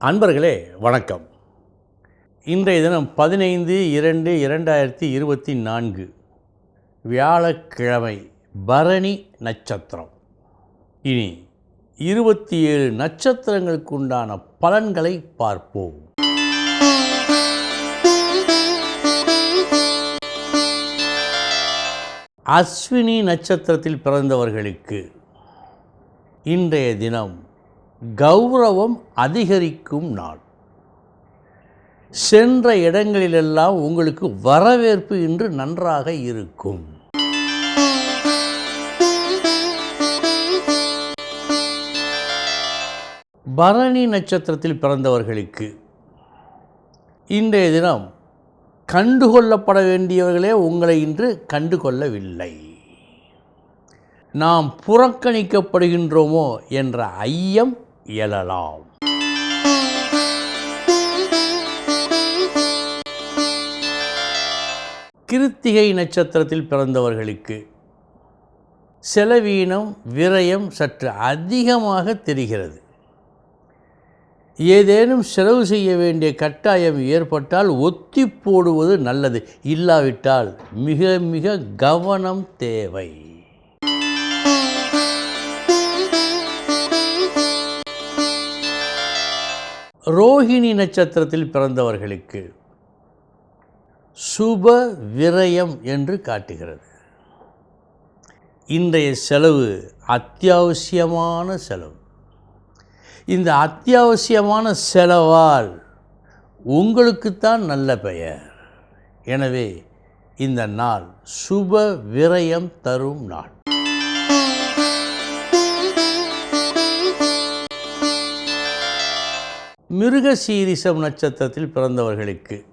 அன்பர்களே வணக்கம். இன்றைய தினம் பதினைந்து இரண்டு இரண்டாயிரத்தி இருபத்தி நான்கு வியாழக்கிழமை பரணி நட்சத்திரம். இனி இருபத்தி ஏழு நட்சத்திரங்களுக்கு உண்டான பலன்களை பார்ப்போம். அஸ்வினி நட்சத்திரத்தில் பிறந்தவர்களுக்கு இன்றைய தினம் கௌரவம் அதிகரிக்கும் நாள். சென்ற இடங்களிலெல்லாம் உங்களுக்கு வரவேற்பு இன்று நன்றாக இருக்கும். பரணி நட்சத்திரத்தில் பிறந்தவர்களுக்கு இன்றைய தினம் கண்டுகொள்ளப்பட வேண்டியவர்களே உங்களை இன்று கண்டுகொள்ளவில்லை. நாம் புறக்கணிக்கப்படுகின்றோமோ என்ற ஐயம் இயலலாம். கிருத்திகை நட்சத்திரத்தில் பிறந்தவர்களுக்கு செலவீனம் விரயம் சற்று அதிகமாக தெரிகிறது. ஏதேனும் செலவு செய்ய வேண்டிய கட்டாயம் ஏற்பட்டால் ஒத்தி போடுவது நல்லது. இல்லாவிட்டால் மிக மிக கவனம் தேவை. ரோஹிணி நட்சத்திரத்தில் பிறந்தவர்களுக்கு சுப விரயம் என்று காட்டுகிறது. இன்றைய செலவு அத்தியாவசியமான செலவு. இந்த அத்தியாவசியமான செலவால் உங்களுக்குத்தான் நல்ல பெயர். எனவே இந்த நாள் சுப விரயம் தரும் நாள். மிருகசீரிசம் நட்சத்திரத்தில் பிறந்தவர்களுக்கு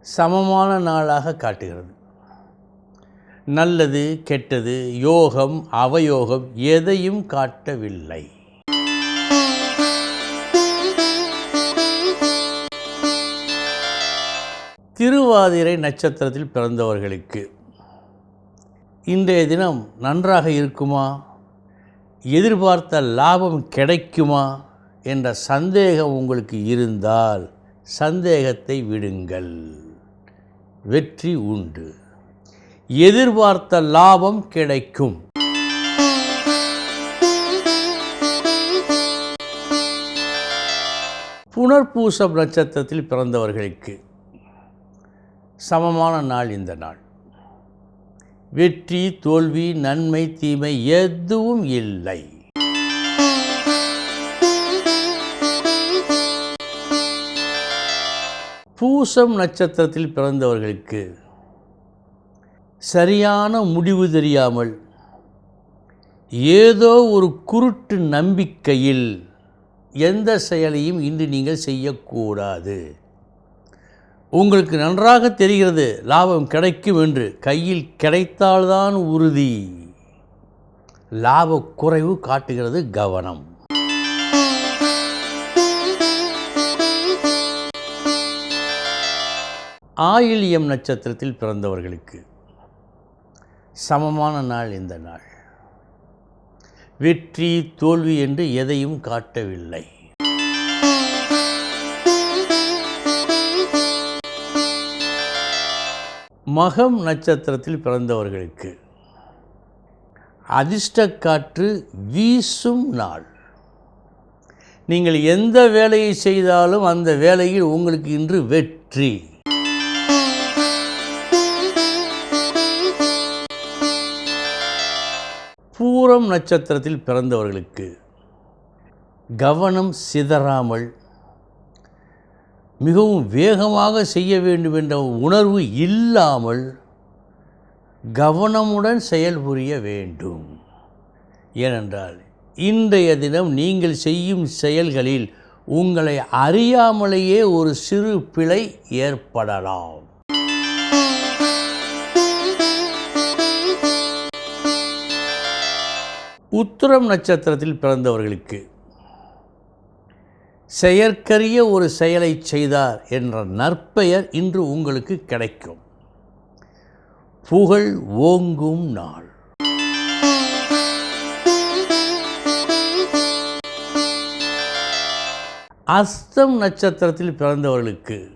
சமமான நாளாக காட்டுகிறது. நல்லது கெட்டது யோகம் அவயோகம் எதையும் காட்டவில்லை. திருவாதிரை நட்சத்திரத்தில் பிறந்தவர்களுக்கு இன்றைய தினம் நன்றாக இருக்குமா? எதிர்பார்த்த லாபம் கிடைக்குமா? என்ற சந்தேகம் உங்களுக்கு இருந்தால் சந்தேகத்தை விடுங்கள். வெற்றி உண்டு. எதிர்பார்த்த லாபம் கிடைக்கும். புனர்பூசம் நட்சத்திரத்தில் பிறந்தவர்களுக்கு சமமான நாள் இந்த நாள். வெற்றி தோல்வி நன்மை தீமை எதுவும் இல்லை. பூசம் நட்சத்திரத்தில் பிறந்தவர்களுக்கு சரியான முடிவு தெரியாமல் ஏதோ ஒரு குருட்டு நம்பிக்கையில் எந்த செயலையும் இன்று நீங்கள் செய்யக்கூடாது. உங்களுக்கு நன்றாக தெரிகிறது லாபம் கிடைக்கும் என்று. கையில் கிடைத்தால்தான் உறுதி. லாப குறைவு காட்டுகிறது கவனம். ஆயிலியம் நட்சத்திரத்தில் பிறந்தவர்களுக்கு சமமான நாள் இந்த நாள். வெற்றி தோல்வி என்று எதையும் காட்டவில்லை. மகம் நட்சத்திரத்தில் பிறந்தவர்களுக்கு அதிர்ஷ்டக்காற்று வீசும் நாள். நீங்கள் எந்த வேலையை செய்தாலும் அந்த வேலையில் உங்களுக்கு இன்று வெற்றி. பூரம் நட்சத்திரத்தில் பிறந்தவர்களுக்கு கவனம் சிதறாமல் மிகவும் வேகமாக செய்ய வேண்டும் என்ற உணர்வு இல்லாமல் கவனமுடன் செயல்புரிய வேண்டும். ஏனென்றால் இன்றைய தினம் நீங்கள் செய்யும் செயல்களில் உங்களை அறியாமலேயே ஒரு சிறு பிழை ஏற்படலாம். உத்திரம் நட்சத்திரத்தில் பிறந்தவர்களுக்கு செயற்கரிய ஒரு செயலை செய்தார் என்ற நற்பெயர் இன்று உங்களுக்கு கிடைக்கும். புகழ் ஓங்கும் நாள். அஸ்தம் நட்சத்திரத்தில் பிறந்தவர்களுக்கு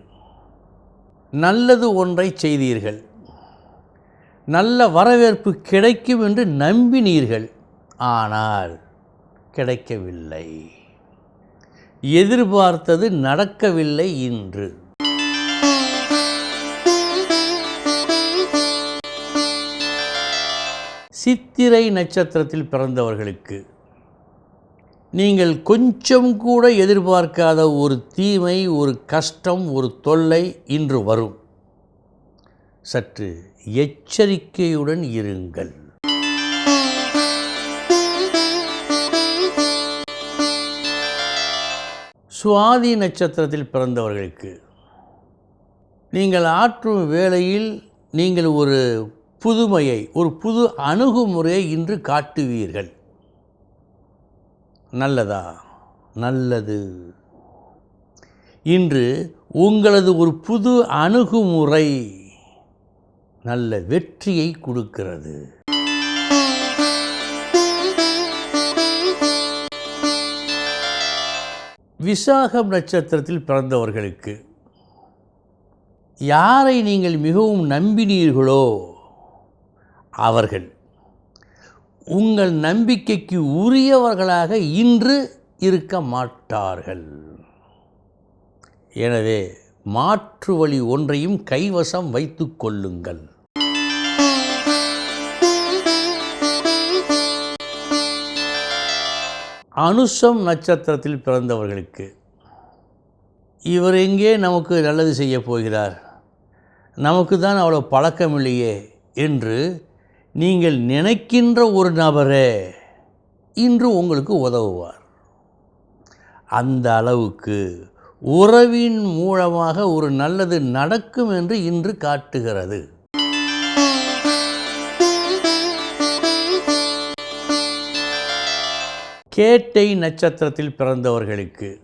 நல்லது ஒன்றை செய்தீர்கள். நல்ல வரவேற்பு கிடைக்கும் என்று நம்பினீர்கள் ஆனால் கிடைக்கவில்லை. எதிர்பார்த்தது நடக்கவில்லை இன்று. சித்திரை நட்சத்திரத்தில் பிறந்தவர்களுக்கு நீங்கள் கொஞ்சம் கூட எதிர்பார்க்காத ஒரு தீமை ஒரு கஷ்டம் ஒரு தொல்லை இன்று வரும். சற்று எச்சரிக்கையுடன் இருங்கள். சுவாதி நட்சத்திரத்தில் பிறந்தவர்களுக்கு நீங்கள் ஆற்றும் வேளையில் நீங்கள் ஒரு புதுமையை ஒரு புது அணுகுமுறையை இன்று காட்டுவீர்கள். நல்லதா? நல்லது. இன்று உங்களது ஒரு புது அணுகுமுறை நல்ல வெற்றியை கொடுக்கிறது. விசாகம் நட்சத்திரத்தில் பிறந்தவர்களுக்கு யாரை நீங்கள் மிகவும் நம்பினீர்களோ அவர்கள் உங்கள் நம்பிக்கைக்கு உரியவர்களாக இன்று இருக்க மாட்டார்கள். எனவே மாற்று வழி ஒன்றையும் கைவசம் வைத்து கொள்ளுங்கள். அனுஷம் நட்சத்திரத்தில் பிறந்தவர்களுக்கு இவர் எங்கே நமக்கு நல்லது செய்ய போகிறார்? நமக்கு தான் அவ்வளோ பழக்கம் இல்லையே என்று நீங்கள் நினைக்கின்ற ஒரு நபரே இன்று உங்களுக்கு உதவுவார். அந்த அளவுக்கு உறவின் மூலமாக ஒரு நல்லது நடக்கும் என்று இன்று காட்டுகிறது. கேட்டை நட்சத்திரத்தில் பிறந்தவர்களுக்கு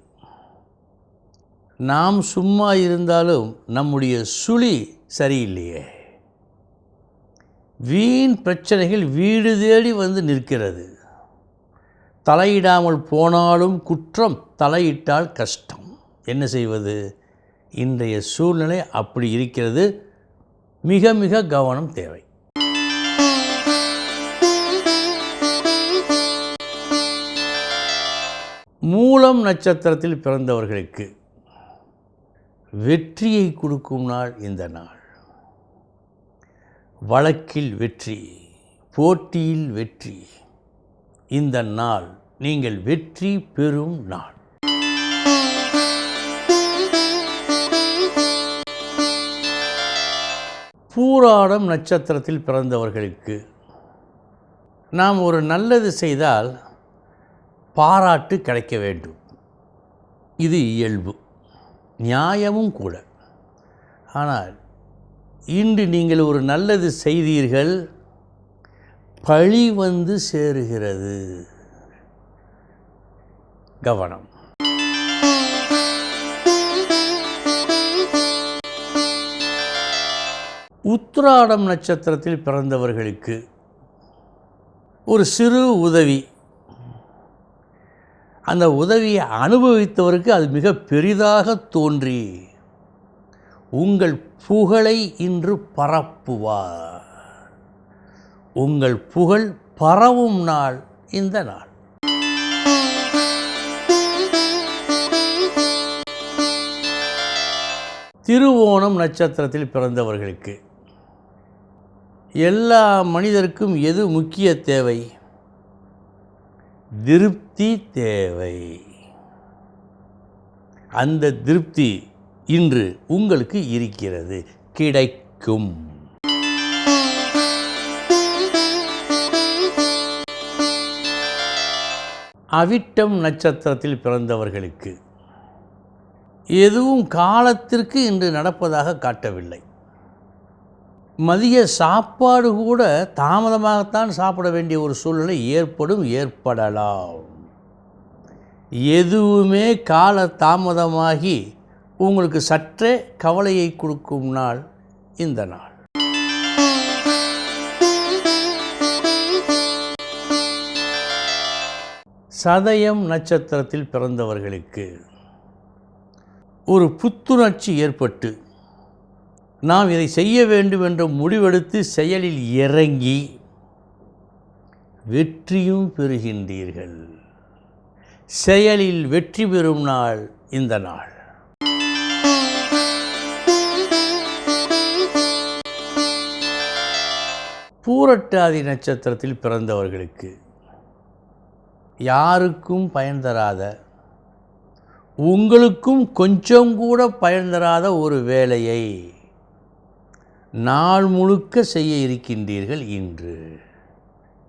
நாம் சும்மா இருந்தாலும் நம்முடைய சுழி சரியில்லையே. வீண் பிரச்சனைகள் வீடு தேடி வந்து நிற்கிறது. தலையிடாமல் போனாலும் குற்றம் தலையிட்டால் கஷ்டம். என்ன செய்வது? இன்றைய சூழ்நிலை அப்படி இருக்கிறது. மிக மிக கவனம் தேவை. மூலம் நட்சத்திரத்தில் பிறந்தவர்களுக்கு வெற்றியை கொடுக்கும் நாள் இந்த நாள். வழக்கில் வெற்றி போட்டியில் வெற்றி. இந்த நாள் நீங்கள் வெற்றி பெறும் நாள். பூராடம் நட்சத்திரத்தில் பிறந்தவர்களுக்கு நாம் ஒரு நல்லது செய்தால் பாராட்டு கிடைக்க வேண்டும். இது இயல்பு. நியாயமும் கூட. ஆனால் இன்று நீங்கள் ஒரு நல்லது செய்தீர்கள் பழி வந்து சேருகிறது. கவனம். உத்ராடம் நட்சத்திரத்தில் பிறந்தவர்களுக்கு ஒரு சிறு உதவி. அந்த உதவியை அனுபவித்தவருக்கு அது மிக பெரிதாக தோன்றி உங்கள் புகழை இன்று பரப்புவார். உங்கள் புகழ் பரவும் நாள் இந்த நாள். திருவோணம் நட்சத்திரத்தில் பிறந்தவர்களுக்கு எல்லா மனிதருக்கும் எது முக்கிய தேவை? திருப்தி தேவை. அந்த திருப்தி இன்று உங்களுக்கு இருக்கிறது. கிடைக்கும். அவிட்டம் நட்சத்திரத்தில் பிறந்தவர்களுக்கு எதுவும் காலத்திற்கு இன்று நடப்பதாக காட்டவில்லை. மதிய சாப்பாடு கூட தாமதமாகத்தான் சாப்பிட வேண்டிய ஒரு சூழ்நிலை ஏற்படும் ஏற்படலாம். எதுவுமே கால தாமதமாகி உங்களுக்கு சற்றே கவலையை கொடுக்கும் நாள் இந்த நாள். சதயம் நட்சத்திரத்தில் பிறந்தவர்களுக்கு ஒரு புத்துணர்ச்சி ஏற்பட்டு நாம் இதை செய்ய வேண்டும் என்ற முடிவெடுத்து செயலில் இறங்கி வெற்றியும் பெறுகின்றீர்கள். செயலில் வெற்றி பெறும் நாள் இந்த நாள். பூரட்டாதி நட்சத்திரத்தில் பிறந்தவர்களுக்கு யாருக்கும் பயன் தராத உங்களுக்கும் கொஞ்சம் கூட பயன் தராத ஒரு வேலையை நாள் முழுக்க செய்ய இருக்கின்றீர்கள் இன்று.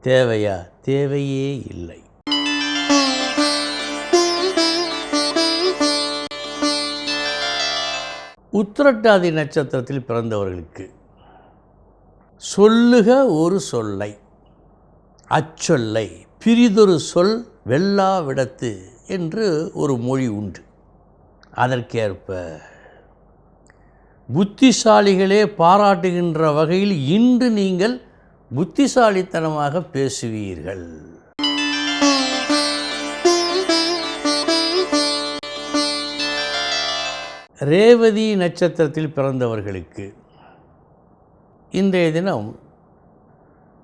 தேவையா? தேவையே இல்லை. உத்திரட்டாதி நட்சத்திரத்தில் பிறந்தவர்களுக்கு சொல்லுக ஒரு சொல்லை அச்சொல்லை பிரிதொரு சொல் வெல்லாவிடத்து என்று ஒரு மொழி உண்டு. அதற்கேற்ப புத்திசாலிகளே பாராட்டுகின்ற வகையில் இன்று நீங்கள் புத்திசாலித்தனமாக பேசுவீர்கள். ரேவதி நட்சத்திரத்தில் பிறந்தவர்களுக்கு இன்றைய தினம்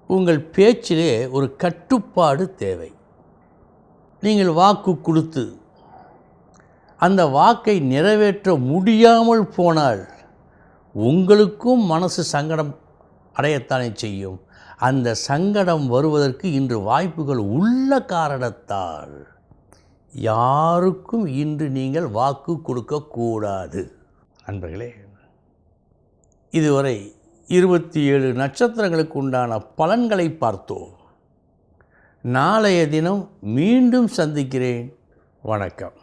உங்கள் பேச்சிலே ஒரு கட்டுப்பாடு தேவை. நீங்கள் வாக்கு கொடுத்து அந்த வாக்கை நிறைவேற்ற முடியாமல் போனால் உங்களுக்கும் மனசு சங்கடம் அடையத்தானே செய்யும். அந்த சங்கடம் வருவதற்கு இன்று வாய்ப்புகள் உள்ள காரணத்தால் யாருக்கும் இன்று நீங்கள் வாக்கு கொடுக்கக்கூடாது அன்பர்களே இதுவரை இருபத்தி ஏழு நட்சத்திரங்களுக்கு உண்டான பலன்களை பார்த்தோம். நாளைய தினம் மீண்டும் சந்திக்கிறேன். வணக்கம்.